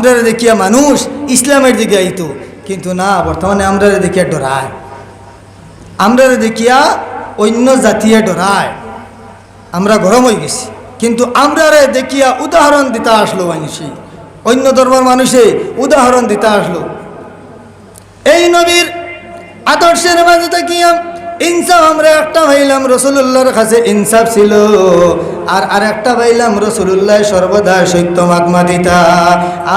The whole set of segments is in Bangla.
আমরা দেখিয়া মানুষ ইসলামের দিকে আইতো, কিন্তু না, বর্তমানে আমরা দেখিয়া ডরায়। আমরা দেখিয়া অন্য জাতীয় ডরায়। আমরা গরম হয়ে গেছি, কিন্তু আমরা দেখিয়া উদাহরণ দিতে আসলো মানুষে। অন্য ধর্মের মানুষে উদাহরণ দিতে আসলো। এই নবীর আদর্শের মাঝে তাকিয়া ইনসাফ, আমরা একটা পাইলাম রসুল্লাহর কাছে ইনসাফ ছিল। আর আর একটা পাইলাম রসুল্লাহ সর্বদা সত্য মাগমা দিতা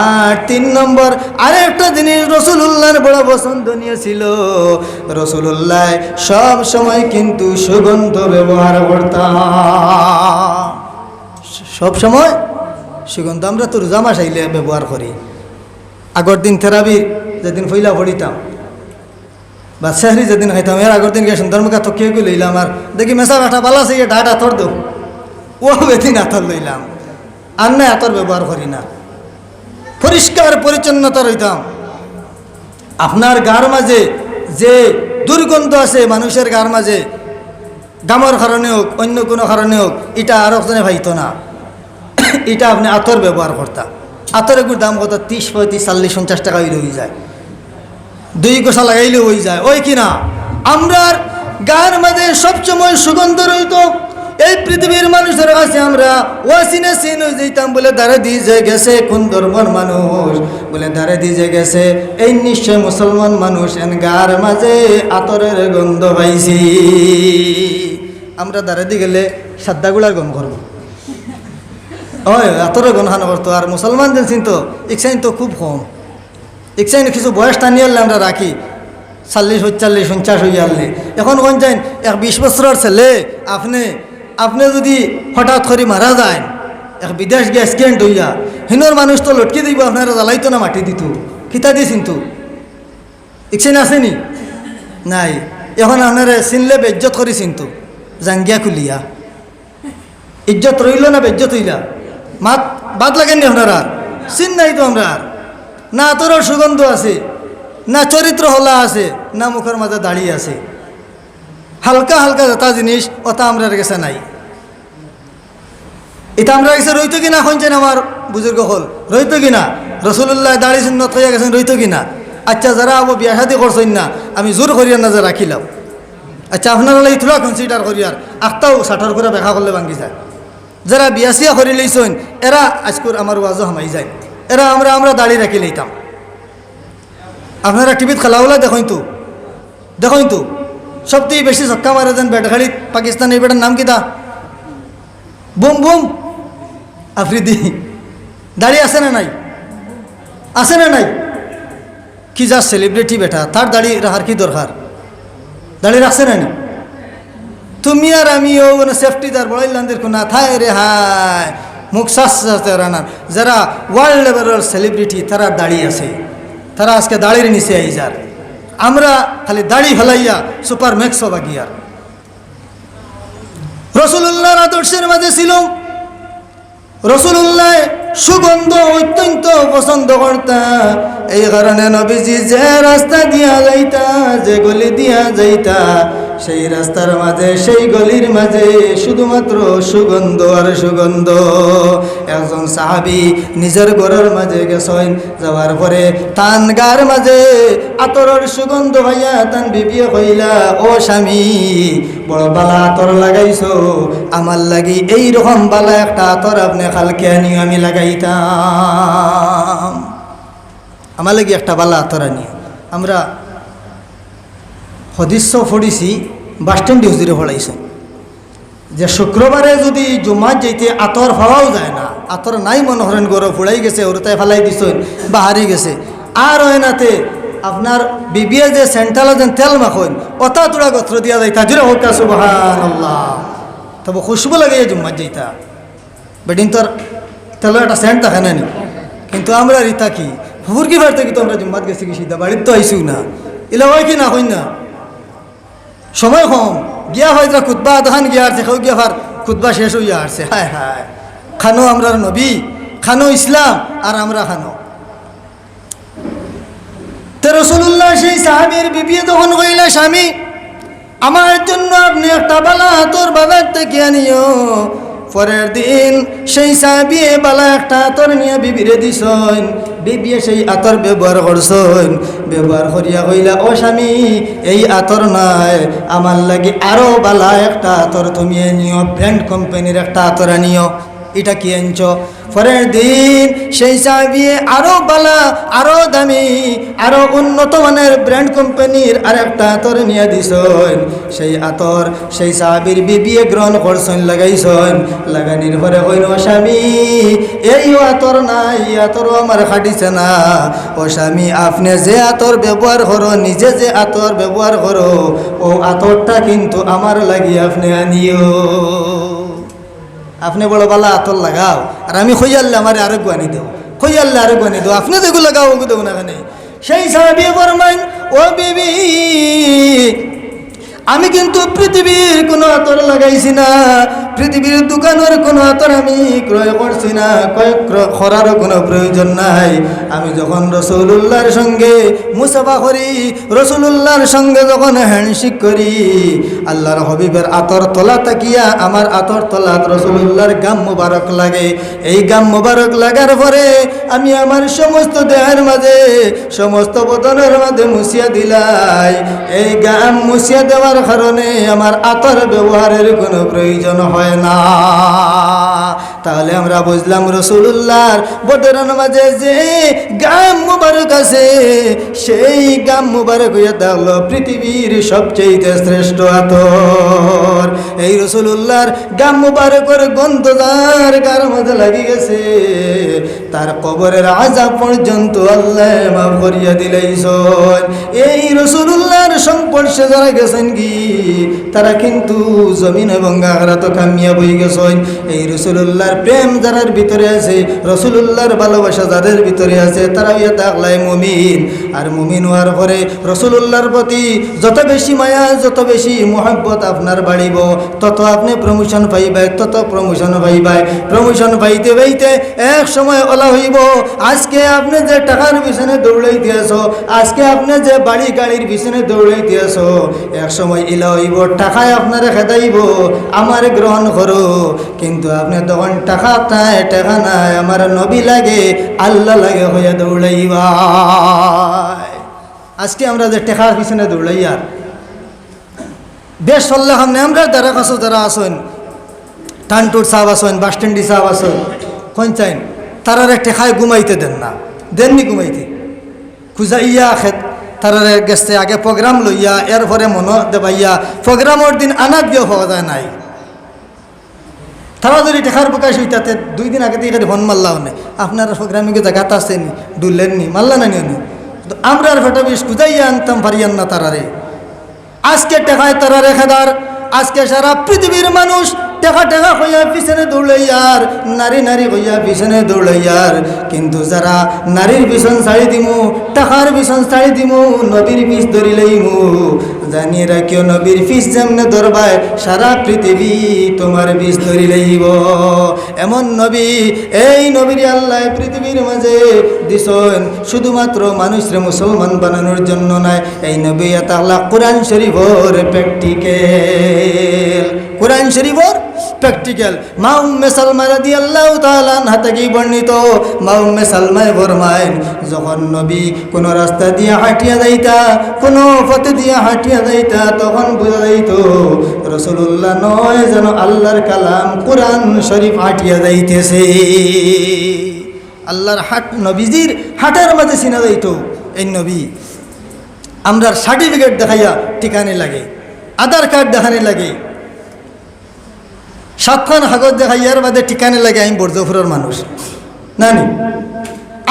আর তিন নম্বর আর একটা জিনিস রসুল্লাহর বড় পছন্দনীয় ছিল। রসুল্লাহ সব সময় কিন্তু সুগন্ধ ব্যবহার করতাম। সব সময় সুগন্ধ, আমরা তো রোজা মাস আইলে ব্যবহার করি। আগর দিন থেরাবি যেদিন ফইলা পড়িতাম বা সেহরি যেদিন খাইতাম এর আগর দিন গেছেন ধর্মকা তো কে লইলাম, আর দেখি মেসা কাঠা বালা আছে ডাট আতর দো। ও বেদিন আতর লইলাম। আর না আতর ব্যবহার করি না। পরিষ্কার পরিচ্ছন্নতা রইতাম। আপনার গার মাঝে যে দুর্গন্ধ আছে, মানুষের গার মাঝে, গামর কারণে হোক, অন্য কোনো কারণে হোক, এটা আর একজনে ভাইতো না। এটা আপনি আতর ব্যবহার করতাম আতর এগুলোর দাম কত? তিরিশ পঁয়ত্রিশ, চল্লিশ, পঞ্চাশ টাকা হইলে হয়ে যায়। দুই গোসা লাগাইলে হয়ে যায়। ওই কিনা আমরার গার মাঝে সবসময় সুগন্ধ রইত। এই পৃথিবীর মানুষের কাছে আমরা ওয়াসিনে সিন হয়ে যেতাম বলে দাঁড়ে দিয়ে যে গেছে কোন ধর্মর মানুষ? বলে দাঁড়ে দিয়ে যে গেছে, এই নিশ্চয় মুসলমান মানুষ এন গার মাঝে আতরের গন্ধ পাইছি। আমরা দাঁড়ে দিয়ে গেলে সাদ্দাগুলার গম করব। ওই এতরে গণহানো করতো। আর মুসলমান যে চিনতো ইকসাইন তো খুব কম। ইকসাইন কিছু বয়স টানিয়ে আমরা রাখি। চাল্লিশ পঞ্চাশ হয়ে আনলে এখন কোন যাইন এক বিশ বছরের ছেলে, আপনি আপনি যদি হঠাৎ করে মারা যায় এক বিদেশ গিয়ে স্ক্যান্ড হইয়া, হিনোর মানুষ তো লটকে দিব, আপনারা জ্বালাইতো না মাটি দিত। খিতা দিয়ে চিনতো ইকসাইন আসেনি নাই। এখন আপনারা চিনলে বেজ্জত করে চিনতো জাঙ্গিয়া খুলিয়া। ইজ্জত রইল না বেজ্জত হইলা? মাত, বাদ লাগেননি আপনারা? চিন নাই তো আমরা আর। না তোর সুগন্ধ আছে, না চরিত্র হলা আছে, না মুখের মাঝে দাঁড়িয়ে আছে। হালকা হালকা যথা জিনিস ওটা আমরা গেছে নাই। এটা আমরা গেছে রইতো কিনা শুনছেন আমার বুজুর্গ হল? রইতো কিনা? রসুল্লাহ দাড়ি শূন্য থইয়া গেছেন, রইতো কিনা? আচ্ছা যারা আবু বিয়া শাদি করছেন না, আমি জোর করিয়ার না যে রাখিলাম। আচ্ছা আপনারা থোড়া কনসিডার করিয়ার। আখটাও ষাটর করে দেখা করলে ভাঙ্গি যায়। যারা বিয়া সিয়া করে লইছেন, এরা আজকুর আমার ওয়াজও হামাই যায়। এরা আমরা আমরা দাড়ি রাখি লইতাম আপনারা টিভিত খেলা খেলাওলা দেখুন তো। দেখুন তো। সবথেকে বেশি ছক্কা মারে দেন ব্যাটখাড়িত পাকিস্তান এই বেটার নাম কিতা বুম বুম। আফ্রিদি। দাড়ি আছে না নাই? আছে না নাই? কি যা সেলিব্রিটি বেটা, তার দাড়ি রাখার কি দরকার? দাড়ি রাখছে না নি? তুমি আর আমিও মানে সেফটি তার বড়াইলান্দের কোনা থায় রে হায়। মুখ শ্বাস রানার। যারা ওয়ার্ল্ড লেভেলের সেলিব্রিটি তারা দাঁড়িয়ে আছে। তারা আজকে দাড়ির নিচে আই যার। আমরা খালি দাড়ি হলাইয়া সুপার ম্যাক্সও বাগিয়ার রসুল্লাহর আদর্শের মাঝে ছিল রসুল্লাহ সুগন্ধ অত্যন্ত পছন্দ করতা। এই কারণে নবীজি যে রাস্তা দিয়া যাইতা, যে গলি দিয়া যাইতা, সেই রাস্তার মাঝে, সেই গলির মাঝে শুধুমাত্র সুগন্ধ আর সুগন্ধ। একজন সাহাবি নিজের ঘরের মাঝে গেছেন, যাওয়ার পরে তান গার মাঝে আতরের সুগন্ধ ভাইয়া তান বিবিয়ে কইলা, ও স্বামী, বড় বালা আতর লাগাইছো, আমার লাগি এই রকম বালা একটা আতর আপনি কালকে আনিও আমি লাগাইতাম। আমার লাগি একটা বালা আতর আনিও আমরা হদিস্য ফড়িছি বাসস্ট্যান্ড হুজুরে ফড়াইছে যে শুক্রবারে যদি জুমাত যাইতে আতর পাওয়াও যায় না, আতর নাই মনে করেন গরো ফুড়াই গেছে ওরতায় ফেলাই দিছেন বা হারি গেছে। আর হয় নাতে আপনার বিবিএ যে সেন্ট্রাল যেন তেল মাখন অতা তোড়া গত্র দিয়া যাইতা জুড়ে হোক সুবাহান আল্লাহ তবে খুশবু লাগে জুম্মাত যাইতা। বেডিন তোর তেল একটা সেন্ট থাকে না কিন্তু আমরা রিতা কি? বাড়তে কি তো আমরা জুম্মাত গেছি কি সিদ্ধা বাড়ির তো আইসিও না। এলা হয় কি না হই না? সময় কম। গিয়া হয়তো খুতবা আধান গিয়া আসছে কেউ গিয়া খুতবা শেষ হইয়া আসছে। হায় হায়। খানো আমরা নবী, খানো ইসলাম, আর আমরা খানো। তো রসুল্লাহ সেই সাহাবির বিবি তখন কইলা, স্বামী, আমার জন্য আপনি একটা বালা তোর বাজার থেকে আনিও। পরের দিন সেই সাবিয়ে বালা একটা আতর নিয়ে বিবিরে দিছন বিবিয়ে সেই আতর ব্যবহার করছন ব্যবহার করিয়া কইলা, ও স্বামী, এই আতর নাই। আমার লাগে আরও বালা একটা আতর তুমি নিও, ব্র্যান্ড কোম্পানির একটা আতর আনিও। এটা কি আনছ? পরের দিন সেই চাবিয়ে আরও বালা, আরও দামি, আরও উন্নত মানের ব্র্যান্ড কোম্পানির আর একটা আতর নিয়ে দিছন। সেই আতর সেই সাহাবির বিবিয়ে গ্রহণ করছেন, লাগাইছন। লাগানির পরে কইন স্বামী, এই আতর নাই আতর আমার খাটিছে না। ও স্বামী, আপনি যে আতর ব্যবহার করো, নিজে যে আতর ব্যবহার করো, ও আতরটা কিন্তু আমার লাগি আপনি আনিও। আপনি বড় বালা আতর লাগাও। আর আমি খৈয়াল্লে আমার আরও গুয়ানি দেও খৈয়াল্লে আরও গুয়ানি দেও আপনি দেখো লাগাও ওকে দেবো না সেই সাহাবি ফরমাইন ও বিবি আমি কিন্তু পৃথিবীর কোনো আতর লাগাইছি না। পৃথিবীর দোকানের কোনো আতর আমি ক্রয় করছি না। ক্রয় করারও কোনো প্রয়োজন নাই। আমি যখন রসুল্লাহর সঙ্গে মুসাফা করি রসুল্লাহর সঙ্গে যখন হ্যান্ডশিক করি, আল্লাহর হবিবের আতর তলা তাকিয়া আমার আতর তলাত রসুল্লাহর গাম মুবারক লাগে। এই গাম মুবারক লাগার পরে আমি আমার সমস্ত দেহের মাঝে, সমস্ত বদনের মাঝে মুছিয়া দিলাই। এই গাম মুছিয়া দেওয়ার কারণে আমার আতর ব্যবহারের কোনো প্রয়োজন হয় না। তাহলে আমরা বুঝলাম রসুল্লাহর বদরের মাঝে যে গাম মুবারক আছে, সেই গাম মুবারক হইয়া পৃথিবীর সবচেয়ে শ্রেষ্ঠ আতর। এই রসুল্লাহর গাম মুবারকের গন্ধ যার গার মধ্যে লাগি গেছে, তার কবরের আজা পর্যন্ত আল্লাহ মাফ করিয়া দিলেইছন এই রসুল্লাহর সংস্পর্শে যারা গেছেন কি? তারা কিন্তু জমিন এবং আখরা তো কামিয়া বই গেছেন। এই রসুল্লাহর প্রেম যারার ভিতরে আছে রসুল্লাহর ভালোবাসা যাদের ভিতরে আছে তারা ইয়া তাকলাই মুমিন। আর মুমিন হওয়ার পরে রসুল্লাহর প্রতি যত বেশি মায়া, যত বেশি মোহাব্বত আপনার বাড়িব, তত আপনি প্রমোশন পাইবাই, তত প্রমোশন পাইবাই। প্রমোশন পাইতে পাইতে এক সময় ওলা হইব, আজকে আপনি যে টাকার পিছনে দৌড়াই দিয়েছ আজকে আপনি যে বাড়ি গাড়ির পিছনে দৌড়াই দিয়েছ এক সময় ইলা হইব টাকায় আপনারে খেদাইব, আমার গ্রহণ করো। কিন্তু আপনি তখন টাকা নাই টাকা নাই, আমার নবী লাগে, আল্লাহ লাগে হইয়া দৌড়াইবা। আজকে আমরা যে টেকার পিছনে দৌড়াই আর। দেশ চললে সামনে আমরা যারা কাছে যারা আসেন টানটুর সাহেব আসেন বাস স্ট্যান্ডি সাহেব আসেন কোন চাইন, তারারে টেকায় ঘুমাইতে দেন না, দেননি ঘুমাইতে। খুঁজাইয়া খেত তারারে গেছে, আগে প্রোগ্রাম লইয়া, এরপরে মন দেবাইয়া। প্রোগ্রামের দিন গিয়ে হওয়া যায় নাই। তারা যদি টেকার প্রকাশ হইতাতে দুই দিন আগে থেকে ফোন মারলাও নে আপনার প্রোগ্রামে গিয়ে জায়গাত আসেনি ডুললেননি মারলা না তো আমরা আর ফেটা বিষ খুঁজাইয়া আনতাম পারিয়ান না তারারে আজকে টেকায় তারারে খেদার আজকে সারা পৃথিবীর মানুষ টেকা টেকা হইয়া পিছনে দৌড়াইয়ার নারী নারী হইয়া পিছনে দৌড়াইয়ার কিন্তু যারা নারীর পিছন ছাড়ি দিমু, টাকার পিছন ছাড়ি দিমু, নবীর পিছ ধরিলেইমু জানিয়ে রাখিও নবীর পিছ যেমনে ধরবায়, সারা পৃথিবী তোমার পিছ ধরিলেইব এমন নবী, এই নবীর আল্লাহ পৃথিবীর মাঝে দিছন, শুধুমাত্র মানুষরে মুসলমান বানানোর জন্য নয় এই নবী এত আল্লাহ কোরআন শরীফর প্র্যাকটিক্যাল। কোরআন শরীফর প্র্যাকটিক্যাল মা উম্মে সালমা রাদি আল্লাহ তালান হাতে কি বর্ণিত। মা উম্মে সালমায় ফরমাইন যখন নবী কোনো রাস্তা দিয়ে হাঁটিয়া যাইতা, কোনো পথে দিয়ে হাঁটিয়া যাইতা, তখন বোঝা যাইত রসুল্লাহ নয় যেন আল্লাহর কালাম কোরআন শরীফ হাঁটিয়া যাইতেছে। আল্লাহর হাট নবীজির হাটের মাঝে চিনা যাইত, এই নবী আমরা সার্টিফিকেট দেখাইয়া ঠিকানি লাগে, আধার কার্ড দেখানি লাগে। সাতখান হাগত দেখাইয়ার বাদে ঠিকানে লাগে আমি বর্জপুরের মানুষ। নানি?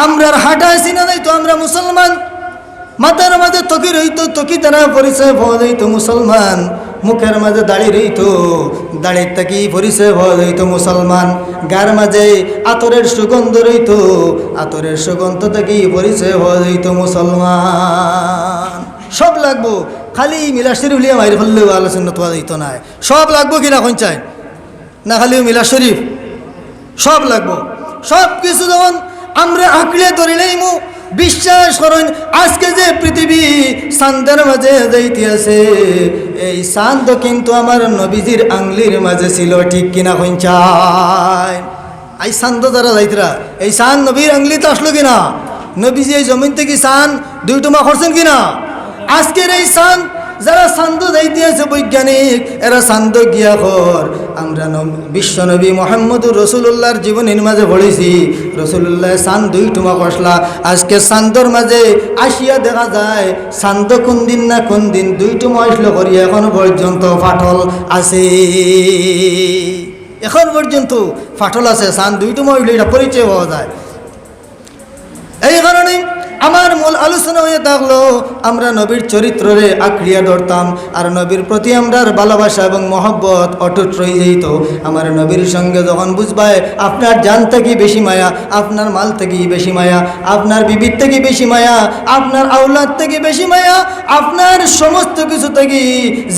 আমরার হাঁটায় চিনা যাইতো আমরা মুসলমান। মাথার মাঝে তকি রইতো তকি দ্বারা পরিচয় পাওয়া যাইতো মুসলমান। মুখের মাঝে দাড়ি রইতো, দাড়ির থাকি পরিচয় পাওয়া যাইতো মুসলমান। গার মাঝে আতরের সুগন্ধ রইতো, আতরের সুগন্ধ থাকি পরিচয় পাওয়া যাইতো মুসলমান। সব লাগবো, খালি মিলাশির উলিয়া মাইর ফেললেও আলোচনা তোয়া যাইত না সব লাগবো কিনা কোন চাই? না খালি মিলা শরীফ। সব লাগবো। সব কিছু যখন আমরা আঁকড়ে ধরিলেই মু বিশ্ব বিশ্বাস করেন, আজকে যে পৃথিবী চান্দের মাঝে যাইতে আছে এই চান্দ কিন্তু আমার নবীজির আংলির মাঝে ছিল, ঠিক কিনা হইন চাই? এই চান্দ যারা যাইতরা, এই চান নবীর আংলিতে আসলো কিনা? নবীজি এই জমিন থেকে চান দুই টুমা করছেন কিনা? আজকের এই চান যারা যাইতে আছে বৈজ্ঞানিক, এরা চান্দ গিয়া কর আমরা বিশ্ব নবী মোহাম্মদুর রসুল্লাহর জীবনের মাঝে পড়েছি রসুল্লাহ চান দুই টুমা কষলা আজকে চান্দর মাঝে আসিয়া দেখা যায় চান্দ কোন দিন না কোন দিন দুই টুমা আসলো করি এখনও পর্যন্ত ফাটল আছে। এখন পর্যন্ত ফাটল আছে চান দুই টুমা হইলে এটা পরিচয় পাওয়া যায়। আমার মূল আলোচনা হয়ে থাকল, আমরা নবীর চরিত্ররে আঁকড়িয়া ধরতাম। আর নবীর প্রতি আমরার ভালোবাসা এবং মহব্বত অটুট রয়ে যেত আমার নবীর সঙ্গে যখন বুঝবায় আপনার জান থেকে বেশি মায়া, আপনার মাল থেকে বেশি মায়া, আপনার বিবির থেকে বেশি মায়া, আপনার আউলাদ থেকে বেশি মায়া, আপনার সমস্ত কিছু থেকে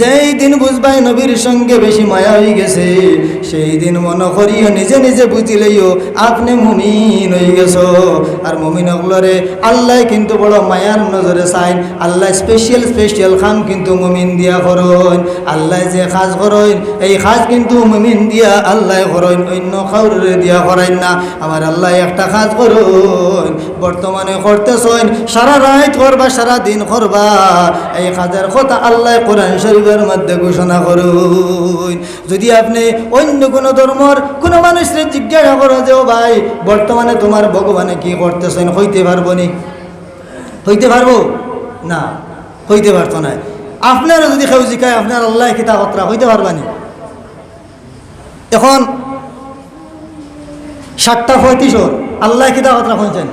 যেই দিন বুঝবাই নবীর সঙ্গে বেশি মায়া হয়ে গেছে, সেই দিন মনে করিও নিজে নিজে বুঝিলেইও আপনি মুমিন হয়ে গেছো। আর মুমিন হলরে আল্লাহ কিন্তু বড় মায়ার নজরে চাইন আল্লাহ স্পেশাল স্পেশাল খাম কিন্তু মুমিন দিয়া করইন আল্লাহ যে খাজ করইন এই খাজ কিন্তু মুমিন দিয়া আল্লাহ করইন অন্য খাউরে দিয়া করাইন না। আমার আল্লাহ একটা খাজ করইন বর্তমানে করতেছইন সারা রাত করবা সারা দিন করবা এই কাজের কথা আল্লাহ কোরআন শরীফের মধ্যে ঘোষণা করুন যদি আপনি অন্য কোনো ধর্মর কোনো মানুষের জিজ্ঞাসা করো যে ভাই, বর্তমানে তোমার ভগবানে কি করতেছেন? হইতে পারব নি? হইতে পারব? না, হইতে পারতো না আপনারা যদি কেউ জিকায়, আপনার আল্লাহ কিতা কতরা? হইতে পারবানি এখন সাতটা পঁয়ত্রিশর আল্লাহ কিতা কতরা হয়েছেন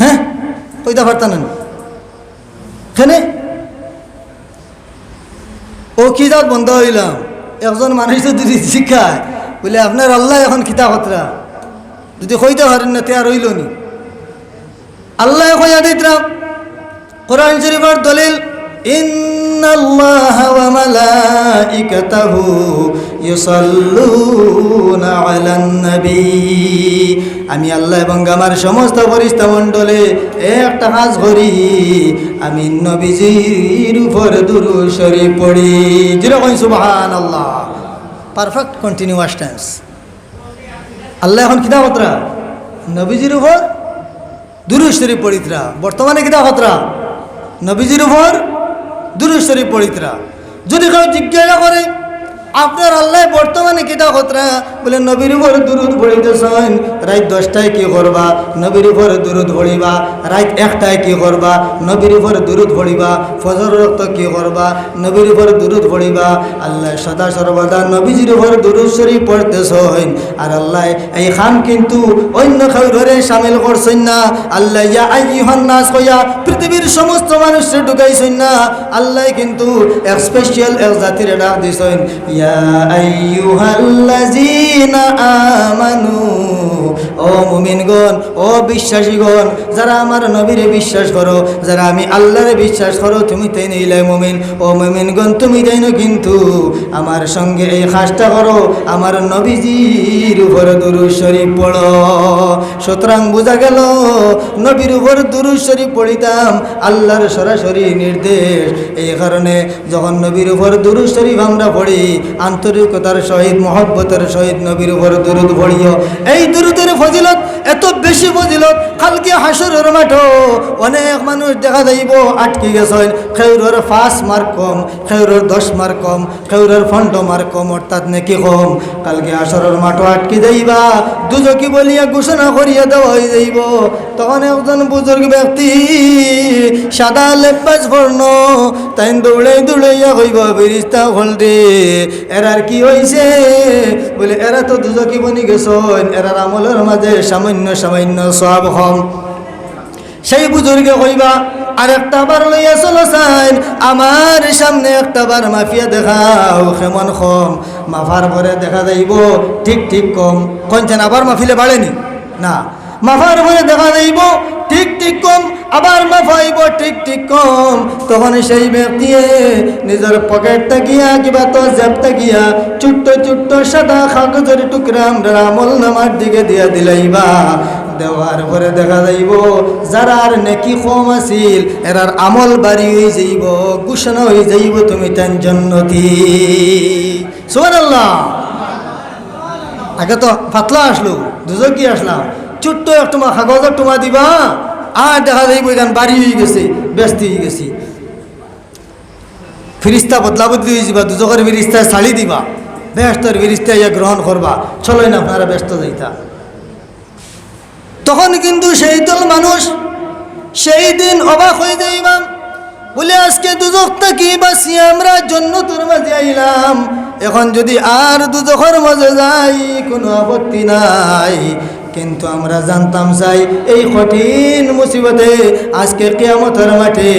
হ্যাঁ? হইতে পারতাম না কেনে? ও কিতাব বন্ধ হইলাম? একজন মানুষ যদি শিখায় বলে আপনার আল্লাহ এখন কিতা কতরা? যদি কইতে পারেন না, তে আর রইল নি। আল্লাহ কোরআন শরীফের দলিল আমি আল্লাহ এবং আমার সমস্ত ফেরেশতা মণ্ডলে একটা কাজ করি, আমি নবীজির উপর দুরূদ শরীফ পড়ি। যেরকম সুবাহান আল্লাহ পারফেক্ট কন্টিনিউয়াস টেন্স আল্লাহ এখন কিতা হতরা নবীজির উপর দুরুশ্বরী পড়িতরা। বর্তমানে কিতা হতরা নবীজির উপর দুরুশ্বরী পড়িতরা। যদি কেউ জিজ্ঞাসা করে আপনার আল্লাহ বর্তমানে কিতা হতরা বলে, নবীর উপর দুরুদ পড়িতেছেন। রাত দশটায় কি করবা? নবীর উপর দুরুদ পড়িবা। রাত একটায় কি করবা? নবীর উপর দুরুদ পড়িবা। ফজর রক্ত কি করবা? নবীর উপর দুরুদ পড়িবা। আল্লাহ সদা সর্বদা নবীজির উপর দুরুদ শরীফ পড়তেছেন। আর আল্লাহ এই খান কিন্তু অন্য খাউরে সামিল করছেন না। আল্লাহ, ইয়া আইয়ুহান নাস কইয়া পৃথিবীর সমস্ত মানুষকে ঢুকাইছেন না। আল্লাহ কিন্তু এক স্পেশাল এক জাতির ডাক দিছেন। ইয়া ও মুমিনগণ, ও বিশ্বাসীগণ, যারা আমার নবীরে বিশ্বাস করো, যারা আমি আল্লাহরে বিশ্বাস করো, তুমি তাই নিলে মুমিন। ও মুমিনগণ, তুমি তাই কিন্তু আমার সঙ্গে এই কাজটা করো, আমার নবীজির উপর দুরু শরীফ পড়ো। সুতরাং বোঝা গেল, নবীর উপর দুরু শরীফ পড়িতাম আল্লাহর সরাসরি নির্দেশ। এই কারণে যখন নবীর উপর দুরু শরীফ আমরা পড়ি আন্তরিকতার সহিত, মহব্বতের সহিত নবীর উপর দুরুদ পড়িও। এই দুরুদের ফজিলত, এত বেশি ফজিলত, কালকে হাসরের মাঠও অনেক মানুষ দেখা যাইব, আটকে গেছেন। খেউরের পাঁচ মার্ক কম, খেউরের দশ মার্ক কম, খেউরের ফন্ড মার্ক কম, অর্থাৎ নাকি কম। কালকে হাসরের মাঠও আটকে যাইবা দুজকি বলিয়া ঘোষণা করিয়া দেওয়া হয়ে যাইব। তখন একজন বুজুর্গ ব্যক্তি সাদা লেপাস বর্ণ তাই দৌড়াই দৌড়াইয়া কইব, বিরিস্তা হলদে এরার কি হইছে? বলে, এরা তো দুজকি বনি গেছন, এরার আমলের মাঝে সামান্য সামান্য সব হম সেই বুজুর্গে কইবা আর একটা বার লইয়া চলো চাইন আমার সামনে একটা বার মাফিয়া দেখাও, কেমন কম? মাফার পরে দেখা যাইব, ঠিক ঠিক কম। কনছেন আবার মাফিলে বাড়েনি? না মাফার পরে দেখা যাইব, ঠিক ঠিক কম, আবার মাফাইব ঠিক ঠিক কম। তখন সেই ব্যক্তি নিজের পকেটটা গিয়া কিবা তো জেবটা গিয়া ছোট্ট ছোট্ট সাদা কাগজের টুকরা আমরা আমল নামার দিকে দিয়া দিলাইবা। দেওয়ার পরে দেখা যাইব, যারা আর নেকি কম আছিল, এরার আমল বাড়ি হয়ে যাইব, ঘোষণা হয়ে যাইব, তুমি তেন জন্নতি সুবহানাল্লাহ। আগে তো পাতলা আসলো দুজন কি আসলাম। ছোট্ট এক তোমার কাগজের তোমা দিবা। আর দেখা যাইব এখান বাড়ি হয়ে গেছে, ব্যস্ত হয়ে গেছি। ফিরিস্তা বদলা বদলি হয়ে যাবা দুজকের ফিরিস্তা শাড়ি দিবা। ব্যস্তর ফিরিস্তা ইয়া গ্রহণ করবা। চলোই না, আপনারা ব্যস্ত যাইতা। তখন কিন্তু সেই দল মানুষ, সেই দিন অবাক হয়ে যাইবা। বলে, আজকে দুজক থাকি বাসি আমরা জন্য তোর মাঝে আইলাম। এখন যদি আর দুজখের মাঝে যাই, কোনো আপত্তি নাই। কিন্তু আমরা জানতাম চাই এই কঠিন মুসিবতে আজকে কেয়ামতের মাঠে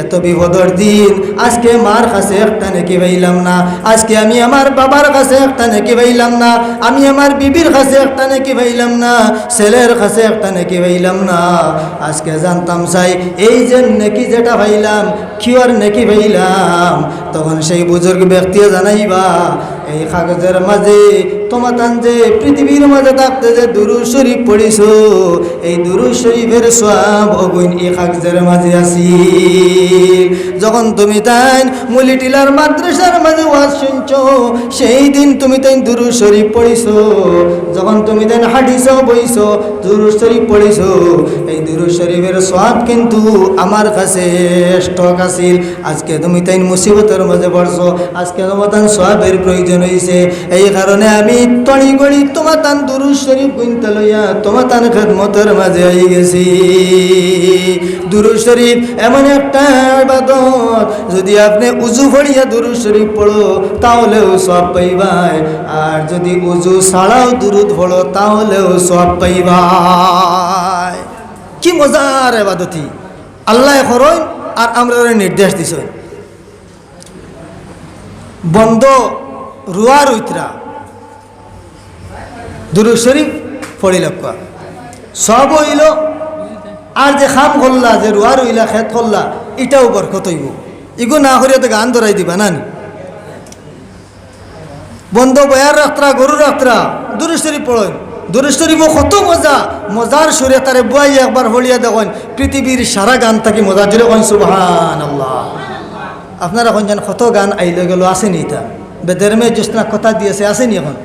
এত বিপদর দিন। আজকে মার কাছে একটা নেকি পাইলাম না। আজকে আমি আমার বাবার কাছে একটা নেকি পাইলাম না। আমি আমার বিবির কাছে একটা নেকি পাইলাম না। ছেলের কাছে একটা নেকি পাইলাম না। আজকে জানতাম চাই এই যে নেকি যেটা পাইলাম, কিওর নেকি পাইলাম? তখন সেই বুজুর্গ ব্যক্তিও জানাইবা এই কাগজের মাঝে তোমাতান যে পৃথিবীর মাঝে থাকতে যে দুরু শরীফ পড়িছ, এই দুরু শরীফের সব অগুণ এই কাগজের মাঝে আসি যখন তুমি তাই মুলিটিলার মাদ্রাসার মাঝে ওয়াজ শুনছ, সেই দিন তুমি তাই দুরু শরীফ পড়িছ। যখন তুমি তাই হাঁটিছ বইছ দুরু শরীফ পড়িছ, এই দুরু শরীফের স্বাদ কিন্তু আমার কাছে স্টক আছিল। আজকে তুমি তাই মুসিবতের মাঝে পড়ছো, আজকে তোমার তান সবের প্রয়োজন হয়েছে এই কারণে আমি তড়ি গড়ি তোমার তান দুরু শরীফ গুনতে লইয়া তোমার তান খেদমতের মাঝে আই গেছি। দুরু শরীফ এমন একটা ইবাদত, যদি আপনি উজু ফড়িয়া দুরু শরীফ পড়ো, তাহলেও সব পাইবাই। আর যদি উজু ছাড়াও দুরুদ পড়ো, তাহলেও সব পাইবাই। কি মজার এবাদতি আল্লাহ করইন আর আমরা নির্দেশ দিছ বন্ধ রুয়া রুইতরা। দুরু শরীফ পড়ি লক্ষ্য সব হইল, আর যে খাম করলা যে রুয়া রইলা, খেত করলা এটাও বরকত হইব। ইগো না করিয়া তো গান ধরাই দিবা, নানি। বন্ধ বয়ার রাত্রা গরু রাত্রা দুরুশরী পড়েন দুরুশরীফ কত মজা মজার সুরে তারে বুয়াই একবার হলিয়া দেখেন পৃথিবীর সারা গান থাকি মজা জুড়ে কন সুবহান আল্লাহ আপনারা এখন যেন কত গান আইলে গেল আসেনি তা বেদেরমে জ্যোৎস্না কথা দিয়েছে, আসেনি এখন।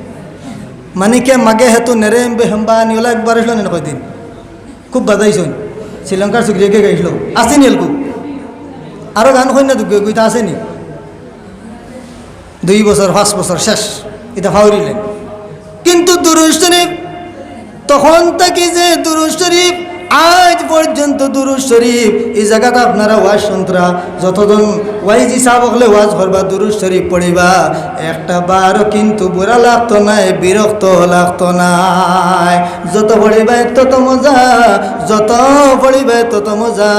মানে কে মাগে হেতু নেরেম বে হেম্বা নিওলা একবার আসলো না কয়দিন। খুব বাজাইছুন। শ্রীলঙ্কার সুগ্রিয়াকে গাইছিল আসেনি এলকু। আরও গান কই না দুগ্গে গুইতা আসেনি। দুই বছর পাঁচ বছর শেষ। এটা ফাউরিলেন কিন্তু দুরুজ শরীফ তখন থেকে যে দুরুজ শরীফ আজ পর্যন্ত দুরুজ শরীফ, এই জায়গাটা আপনারা ওয়াজ শুনতরা যতজন ওয়াইজি সাহেব হলে ওয়াজ করবা দুরুজ শরীফ পড়িবা। একটা বারও কিন্তু বুড়া লাগতো নাই বিরক্ত লাগতো নাই যত পড়িবা তত মজা, যত পড়িবা তত মজা।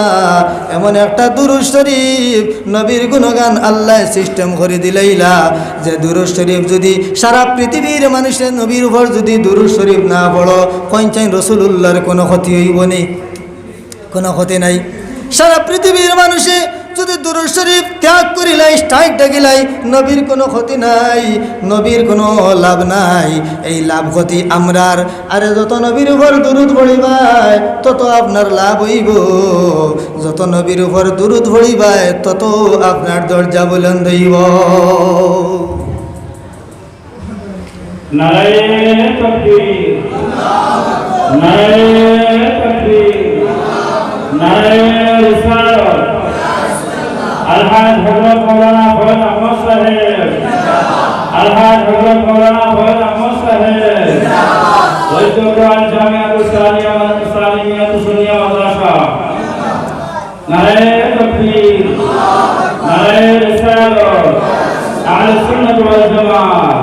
এমন একটা দুরুজ শরীফ, নবীর গুণগান আল্লাহ সিস্টেম করে দিলাইলা। যে দুরুজ শরীফ যদি সারা পৃথিবীর মানুষের নবীর উপর যদি দুরুজ শরীফ না পড়ো কঞ্চাইন রসুল্লাহর কোনো ক্ষতি হইব নি? কোনো ক্ষতি নাই। সারা পৃথিবীর মানুষে যদি দুরুদ শরীফ ত্যাগ করিলাই, স্ট্রাইক ডাকিলাই, নবীর কোনো ক্ষতি নাই, নবীর কোনো লাভ নাই। এই লাভ ক্ষতি আমরার। আরে যত নবীর উপর দুরুদ পড়িবাই তত আপনার লাভ হইব। যত নবীর উপর দুরুদ পড়িবাই তত আপনার দরজা বুলন্দ হইব। নারায়ণ নারায়ণ नारायण अल्हाज भगवत मौलाना भगत अहमद साहेब। अल्हाज भगवत मौलाना भगत अहमद साहेब। वैद्यपुरान जामिया तो सालिया तो सालिया तो सुनिया मदरसा नारायण तकबीर नारायण रिसालत अहले सुन्नत वल जमात।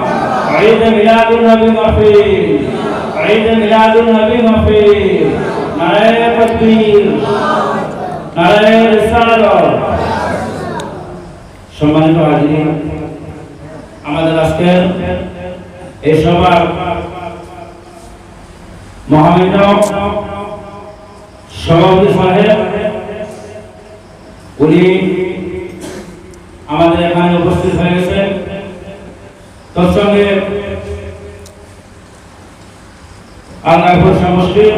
عيد ميلاد النبي مفيد عيد ميلاد النبي مفيد সম্মানিত হাজিরিন আমাদের আজকে এই সভার মহামিত সভাপতি সাহেব, উনি আমাদের এখানে উপস্থিত হয়ে গেছেন। তোর সঙ্গে আল্লাহপুর সমষ্টির